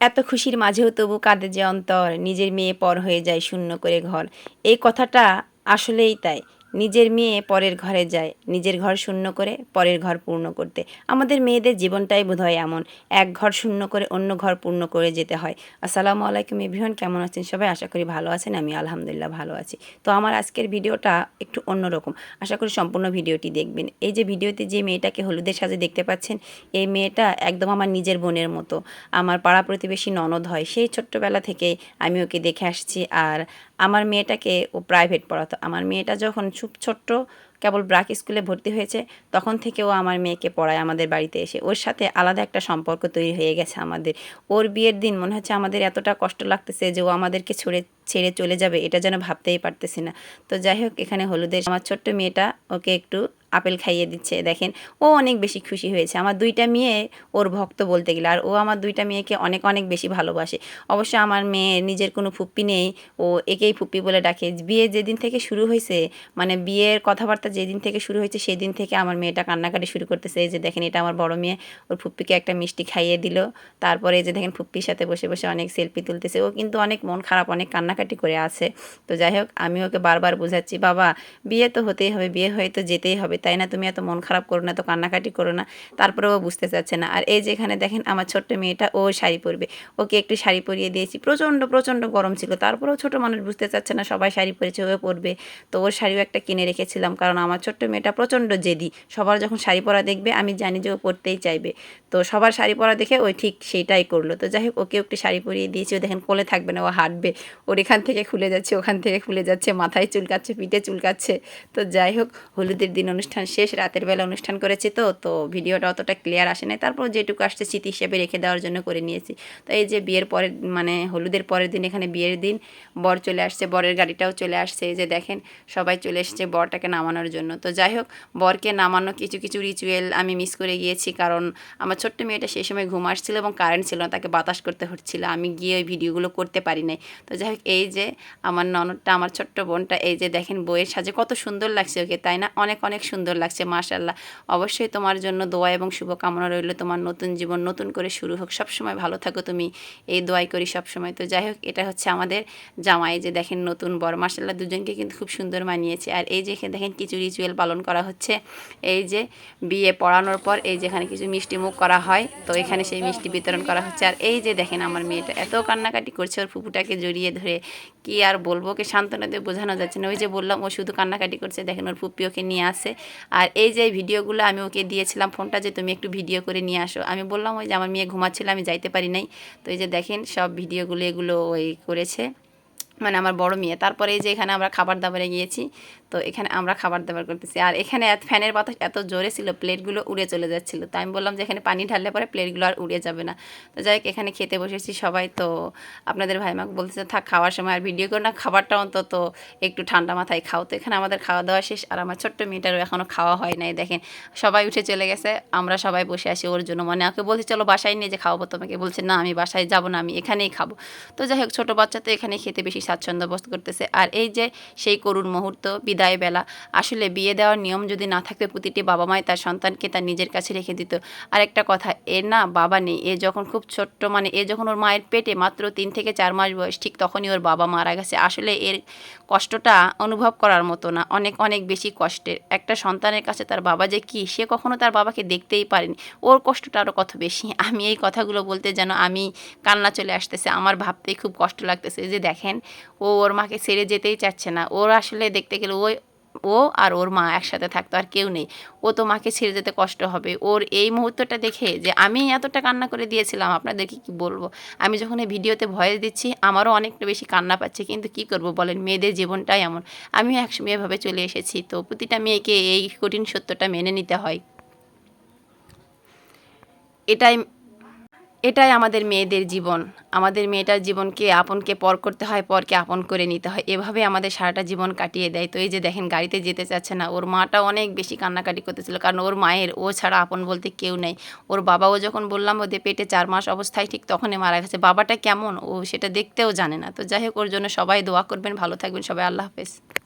এত খুশির মাঝেও তবু কাঁদে যে অন্তর, নিজের মেয়ে পর হয়ে যায় শূন্য করে ঘর। এই কথাটা আসলেই তাই। নিজের মেয়ে পরের ঘরে যায়, নিজের ঘর শূন্য করে পরের ঘর পূর্ণ করতে। আমাদের মেয়েদের জীবনটাই বোধহয় এমন, এক ঘর শূন্য করে অন্য ঘর পূর্ণ করে যেতে হয়। আসসালামু আলাইকুম এভরিওয়ান, কেমন আছেন সবাই? আশা করি ভালো আছেন আমি আলহামদুলিল্লাহ ভালো আছি। তো আমার আজকের ভিডিওটা একটু অন্যরকম। আশা করি সম্পূর্ণ ভিডিওটি দেখবেন। এই যে ভিডিওতে যে মেয়েটাকে হলুদের সাজে দেখতে পাচ্ছেন, এই মেয়েটা একদম আমার নিজের বোনের মতো। আমার পাড়া প্রতিবেশী ননদ হয়, সেই ছোট্টবেলা থেকে আমি ওকে দেখে আসছি। আর আমার মেয়েটাকে ও প্রাইভেট পড়াতো। আমার মেয়েটা যখন ছোট্ট কেবল ব্রাক স্কুলে ভর্তি হয়েছে, তখন থেকে ও আমার মেয়েকে পড়ায় আমাদের বাড়িতে এসে। ওর সাথে আলাদা একটা সম্পর্ক তৈরি হয়ে গেছে আমাদের। ওর বিয়ের দিন মনে হচ্ছে আমাদের এতটা কষ্ট লাগতেছে যে ও আমাদেরকে ছড়ে, ছেড়ে চলে যাবে, এটা যেন ভাবতেই পারতেছি না। তো যাই হোক, এখানে হলুদের, আমার ছোট্ট মেয়েটা ওকে একটু আপেল খাইয়ে দিচ্ছে। দেখেন, ও অনেক বেশি খুশি হয়েছে। আমার দুইটা মেয়ে ওর ভক্ত বলতে গেলে, আর ও আমার দুইটা মেয়েকে অনেক অনেক বেশি ভালোবাসে। অবশ্য আমার মেয়ে নিজের কোনো ফুপ্পি নেই। ও একেই ফুপ্পি বলে ডাকে। বিয়ে যেদিন থেকে শুরু হয়েছে মানে বিয়ের কথাবার্তা যেদিন থেকে শুরু হয়েছে সেই দিন থেকে আমার মেয়েটা কান্নাকাটি শুরু করতেছে। এই যে দেখেন, এটা আমার বড় মেয়ে। ওর ফুপ্পিকে একটা মিষ্টি খাইয়ে দিল। তারপরে এই যে দেখেন, ফুপ্পির সাথে বসে বসে অনেক সেলফি তুলতেছে। ও কিন্তু অনেক মন খারাপ, অনেক কান্নাকাটি করে আছে। তো যাই হোক, আমি ওকে বারবার বোঝাচ্ছি, বাবা, বিয়ে তো হতেই হবে, বিয়ে হয়ে তো যেতেই হবে। তাই না? তুমি এত মন খারাপ করো না তো কান্নাকাটি করো না। তারপরেও বুঝতে চাচ্ছে না। আর এই যে এখানে দেখেন, আমার ছোট্ট মেয়েটা, ও শাড়ি পরবে। ওকে একটু শাড়ি পরিয়ে দিয়েছি। প্রচণ্ড প্রচণ্ড গরম ছিল। তারপরেও ছোট মানুষ বুঝতে চাচ্ছে না, সবাই শাড়ি পরেছে, ও পরবে। তো ওর শাড়িও একটা কিনে রেখেছিলাম, কারণ আমার ছোট্ট মেয়েটা প্রচণ্ড জেদি। সবার যখন শাড়ি পরা দেখবে, আমি জানি যে ও পরতেই চাইবে। তো সবার শাড়ি পরা দেখে ওই ঠিক সেইটাই করল। তো যাই হোক, ওকে একটু শাড়ি পরিয়ে দিয়েছি। ও দেখেন কোলে থাকবে না, ও হাঁটবে। ওর এখান থেকে খুলে যাচ্ছে, ওখান থেকে খুলে যাচ্ছে, মাথায় চুলকাচ্ছে, পিঠে চুলকাচ্ছে। তো যাই হোক, হলুদের দিন অনুষ্ঠান শেষ, রাতের বেলা অনুষ্ঠান করেছি তো তো ভিডিওটা অতটা ক্লিয়ার আসে নাই। তারপর যেটুকু আসছে স্মৃতি হিসেবে রেখে দেওয়ার জন্য করে নিয়েছি। তো এই যে বিয়ের পরের মানে হলুদের পরের দিন, এখানে বিয়ের দিন, বর চলে আসছে, বরের গাড়িটাও চলে আসছে। এই যে দেখেন, সবাই চলে এসেছে বরটাকে নামানোর জন্য। তো যাই হোক, বরকে নামানো কিছু কিছু রিচুয়াল আমি মিস করে গিয়েছি। কারণ আমার ছোট্ট মেয়েটা সেই সময় ঘুম আসছিল এবং কারেন্ট ছিল না, তাকে বাতাস করতে হচ্ছিল। আমি গিয়ে ওই ভিডিওগুলো করতে পারি নাই। তো যাই হোক, এই যে আমার ননদটা, আমার ছোট্ট বোনটা, এই যে দেখেন বইয়ের সাজে কত সুন্দর লাগছে ওকে, তাই না? অনেক অনেক সুন্দর লাগছে মাশাল্লাহ অবশ্যই তোমার জন্য দোয়া এবং শুভকামনা রইল। তোমার নতুন জীবন নতুন করে শুরু হোক। সবসময় ভালো থাকো তুমি। এই দোয়াই করি সবসময়। তো যাই হোক, এটা হচ্ছে আমাদের জামাই। যে দেখেন নতুন বর মাসাল্লাহ দুজনকে কিন্তু খুব সুন্দর মানিয়েছে। আর এই যে এখানে দেখেন কিছু রিচুয়াল পালন করা হচ্ছে। এই যে বিয়ে পড়ানোর পর এই যেখানে কিছু মিষ্টি মুখ করা হয়। তো এখানে সেই মিষ্টি বিতরণ করা হচ্ছে। আর এই যে দেখেন আমার মেয়েটা, এত কান্নাকাটি করছে ওর ফুপুটাকে জড়িয়ে ধরে। কি আর বলব, ওকে সান্ত্বনা দিয়ে বোঝানো যাচ্ছে না। ওই যে বললাম, ও শুধু কান্নাকাটি করছে। দেখেন ওর ফুপি ওকে নিয়ে আসে। আর এই যে ভিডিওগুলো আমি ওকে দিয়েছিলাম, ফোনটা যে তুমি একটু ভিডিও করে নিয়ে আসো। আমি বললাম, ওই যে আমার মেয়ে ঘুমাচ্ছিল, আমি যাইতে পারি নাই। তো এই যে দেখেন, সব ভিডিওগুলো এগুলো ওই করেছে। মানে আমার বড় মেয়ে। তারপরে এই যে এখানে আমরা খাবার দাবারে গিয়েছি, তো এখানে আমরা খাবার দাবার করতেছি। আর এখানে ফ্যানের বাতাস এত জোরে ছিল, প্লেটগুলো উড়ে চলে যাচ্ছিল। তো আমি বললাম যে এখানে পানি ঢাললে পরে প্লেটগুলো আর উড়ে যাবে না। তো যাই এখানে খেতে বসেছি সবাই। তো আপনাদের ভাই মাকে বলতেছে, থাক, খাওয়ার সময় আর ভিডিও করে না, খাবারটা অন্তত একটু ঠান্ডা মাথায় খাও। তো এখানে আমাদের খাওয়া দাওয়া শেষ। আর আমার ছোট্ট মেয়েটারও এখনও খাওয়া হয় নাই, দেখেন। সবাই উঠে চলে গেছে, আমরা সবাই বসে আছি ওর জন্য। মানে ওকে বলছি, চলো বাসায় নিয়ে যে খাওয়াবো তোমাকে। বলছে, না, আমি বাসায় যাব না, আমি এখানেই খাব। তো যাই হোক, ছোটো বাচ্চা তো এখানে খেতে বেশি স্বাচ্ছন্দ্য বোধ করতেছে। আর এই যে সেই করুণ মুহূর্ত, বিদায় বেলা, আসলে বিয়ে দেওয়ার নিয়ম যদি না থাকতো প্রতিটি বাবা মায় তার সন্তানকে তার নিজের কাছে রেখে দিত। আর একটা কথা এর না বাবা নেই, এ যখন খুব ছোট্ট মানে এ যখন ওর মায়ের পেটে মাত্র তিন থেকে চার মাস বয়স, ঠিক তখনই ওর বাবা মারা গেছে। আসলে এর কষ্টটা অনুভব করার মতো না, অনেক অনেক বেশি কষ্টের। একটা সন্তানের কাছে তার বাবা যে কী, সে কখনো তার বাবাকে দেখতেই পারেনি। ওর কষ্টটা আরও কত বেশি? আমি এই কথাগুলো বলতে যেন আমি কান্না চলে আসতেছে। আমার ভাবতেই খুব কষ্ট লাগতেছে। যে দেখেন ও ওর মাকে ছেড়ে যেতেই চাচ্ছে না। ওর আসলে দেখতে গেলে ওই, ও আর ওর মা একসাথে থাকতো, আর কেউ নেই। ও তো মাকে ছেড়ে যেতে কষ্ট হবে। ওর এই মুহূর্তটা দেখে যে আমি এতটা কান্না করে দিয়েছিলাম, আপনাদেরকে কি বলব? আমি যখন এই ভিডিওতে ভয়েস দিচ্ছি, আমারও অনেকটা বেশি কান্না পাচ্ছে। কিন্তু কি করব বলেন, মেয়েদের জীবনটাই এমন। আমিও একসময় এভাবে চলে এসেছি। তো প্রতিটা মেয়েকে এই কঠিন সত্যটা মেনে নিতে হয়। এটাই এটাই আমাদের মেয়েদের জীবন। আমাদের মেয়েটার জীবনকে আপনকে পর করতে হয়, পরকে আপন করে নিতে হয়। এভাবে আমাদের সারাটা জীবন কাটিয়ে দেয়। তো এই যে দেখেন, গাড়িতে যেতে চাচ্ছে না। ওর মাটা অনেক বেশি কান্নাকাটি করতেছিল। কারণ ওর মায়ের, ও ছাড়া আপন বলতে কেউ নেই। ওর বাবাও যখন বললাম, ওদের পেটে চার মাস অবস্থায় ঠিক তখনই মারা গেছে। বাবাটা কেমন? ও সেটা দেখতেও জানে না। তো যাই হোক, ওর জন্য সবাই দোয়া করবেন। ভালো থাকবেন। সবাই আল্লাহ হাফেজ।